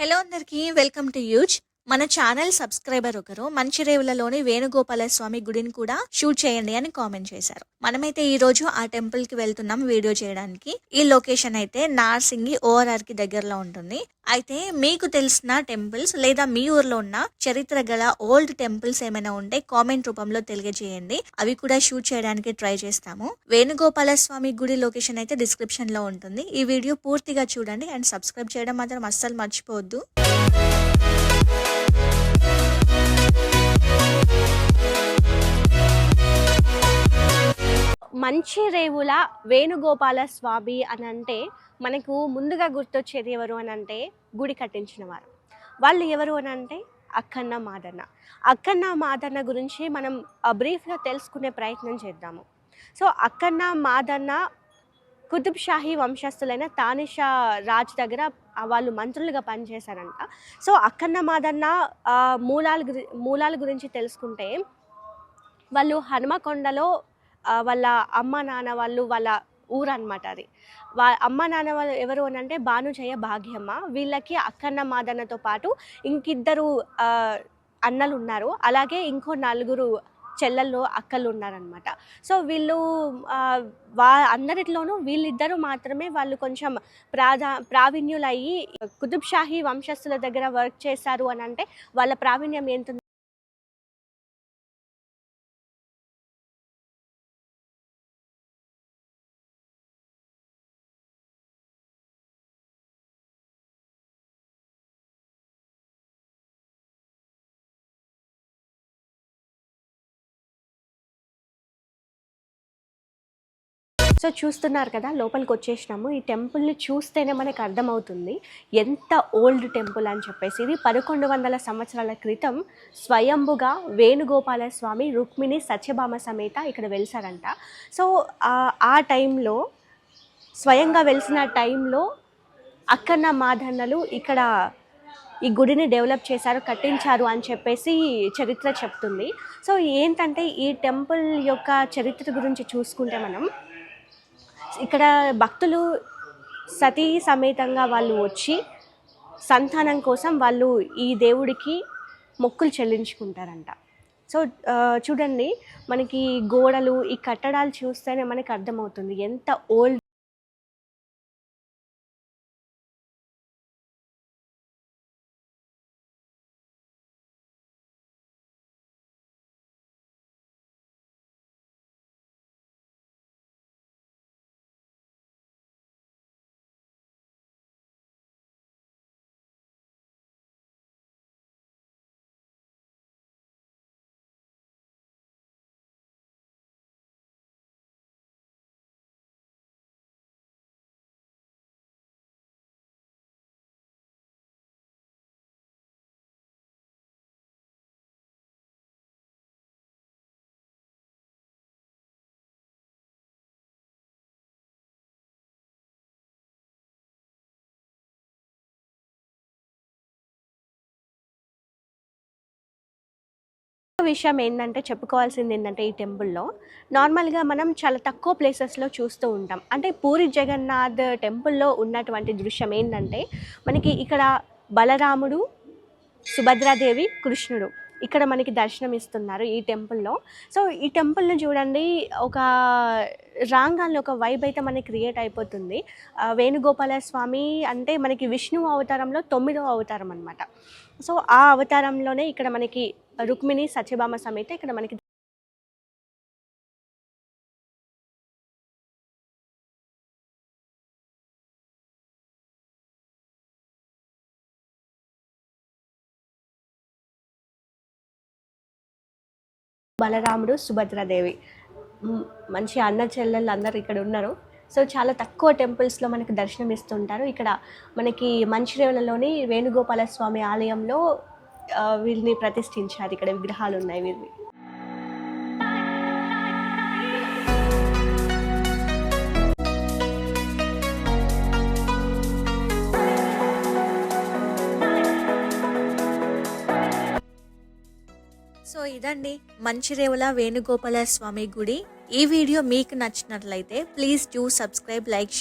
Hello అందరికీ welcome to use మన channel subscriber ఒకరు మంచిరేవులలోని వేణుగోపాల స్వామి గుడిని కూడా షూట్ చేయండి అని కామెంట్ చేశారు. మనమైతే ఈ రోజు ఆ టెంపుల్కి వెళ్తున్నాం వీడియో చేయడానికి. ఈ లొకేషన్ అయితే నార్సింగి ఓఆర్ఆర్కి దగ్గరలో ఉంటుంది. అయితే మీకు తెలిసిన టెంపుల్స్ లేదా మీ ఊర్లో ఉన్న చరిత్ర గల ఓల్డ్ టెంపుల్స్ ఏమైనా ఉంటే కామెంట్ రూపంలో తెలియజేయండి. అవి కూడా షూట్ చేయడానికి ట్రై చేస్తాము. వేణుగోపాల స్వామి గుడి లొకేషన్ అయితే డిస్క్రిప్షన్లో ఉంటుంది. ఈ వీడియో పూర్తిగా చూడండి అండ్ సబ్స్క్రైబ్ చేయడం మాత్రం అస్సలు మర్చిపోవద్దు. మంచి రేవుల వేణుగోపాల స్వామి అని అంటే మనకు ముందుగా గుర్తొచ్చేది ఎవరు అని అంటే గుడి కట్టించిన వారు. వాళ్ళు ఎవరు అని అంటే అక్కన్న మాదన్న. అక్కన్న మాదన్న గురించి మనం బ్రీఫ్గా తెలుసుకునే ప్రయత్నం చేద్దాము. సో అక్కన్న మాదన్న కుతుబ్ షాహీ వంశస్థులైన తానిషా రాజు దగ్గర వాళ్ళు మంత్రులుగా పనిచేశారంట. సో అక్కన్న మాదన్న మూలాల గురి మూలాల గురించి తెలుసుకుంటే వాళ్ళు హనుమకొండలో వాళ్ళ అమ్మ నాన్న వాళ్ళు వాళ్ళ ఊరు అనమాట అది. వా అమ్మ నాన్న వాళ్ళు ఎవరు అని అంటే భానుజయ భాగ్యమ్మ. వీళ్ళకి అక్కన్న మాదన్నతో పాటు ఇంకిద్దరు అన్నలు ఉన్నారు అలాగే ఇంకో నలుగురు చెల్లెళ్ళు అక్కలు ఉన్నారనమాట సో వీళ్ళు వా అందరిలోనూ వీళ్ళిద్దరూ మాత్రమే వాళ్ళు కొంచెం ప్రాధా ప్రావీణ్యులయ్యి కుతుబ్ షాహీ వంశస్థుల దగ్గర వర్క్ చేశారు అని అంటే వాళ్ళ ప్రావీణ్యం ఎంత సో చూస్తున్నారు కదా లోపలికి వచ్చేసినాము. ఈ టెంపుల్ని చూస్తేనే మనకు అర్థమవుతుంది ఎంత ఓల్డ్ టెంపుల్ అని చెప్పేసి. ఇది పదకొండు వందల సంవత్సరాల క్రితం స్వయంభుగా వేణుగోపాల స్వామి రుక్మిణి సత్యభామ సమేత ఇక్కడ వెలిసారంట. సో ఆ- ఆ టైంలో స్వయంగా వెలిసిన టైంలో అక్కన్న మాధన్నలు ఇక్కడ ఈ గుడిని డెవలప్ చేశారు కట్టించారు అని చెప్పేసి చరిత్ర చెప్తుంది. సో ఏంటంటే ఈ టెంపుల్ యొక్క చరిత్ర గురించి చూసుకుంటే మనం ఇక్కడ భక్తులు సతీ సమేతంగా వాళ్ళు వచ్చి సంతానం కోసం వాళ్ళు ఈ దేవుడికి మొక్కులు చెల్లించుకుంటారంట. సో చూడండి మనకి గోడలు ఈ కట్టడాలు చూస్తేనే మనకి అర్థమవుతుంది ఎంత ఓల్డ్ విషయం ఏంటంటే చెప్పుకోవాల్సింది ఏంటంటే ఈ టెంపుల్లో నార్మల్గా మనం చాలా తక్కువ ప్లేసెస్లో చూస్తూ ఉంటాం. అంటే పూరి జగన్నాథ్ టెంపుల్లో ఉన్నటువంటి దృశ్యం ఏంటంటే మనకి ఇక్కడ బలరాముడు సుభద్రాదేవి కృష్ణుడు ఇక్కడ మనకి దర్శనం ఇస్తున్నారు ఈ టెంపుల్లో. సో ఈ టెంపుల్ని చూడండి ఒక రాంగాల్లో ఒక వైబ్ అయితే మనకి క్రియేట్ అయిపోతుంది. వేణుగోపాల స్వామి అంటే మనకి విష్ణు అవతారంలో తొమ్మిదవ అవతారం అనమాట సో ఆ అవతారంలోనే ఇక్కడ మనకి రుక్మిణి సత్యభామ సమేత ఇక్కడ మనకి బలరాముడు సుభద్రాదేవి. మంచి అన్న చెల్లెళ్ళు అందరు ఇక్కడ ఉన్నారు. సో చాలా తక్కువ టెంపుల్స్లో మనకి దర్శనం ఇస్తుంటారు ఇక్కడ మనకి మంచిర్యాలలోని వేణుగోపాల స్వామి ఆలయంలో వీళ్ళని ప్రతిష్ఠించారు. ఇక్కడ విగ్రహాలు ఉన్నాయి వీరివి సో ఇదండి మంచిరేవుల వేణుగోపాల స్వామి గుడి. ఈ వీడియో మీకు నచ్చినట్లయితే please do subscribe like share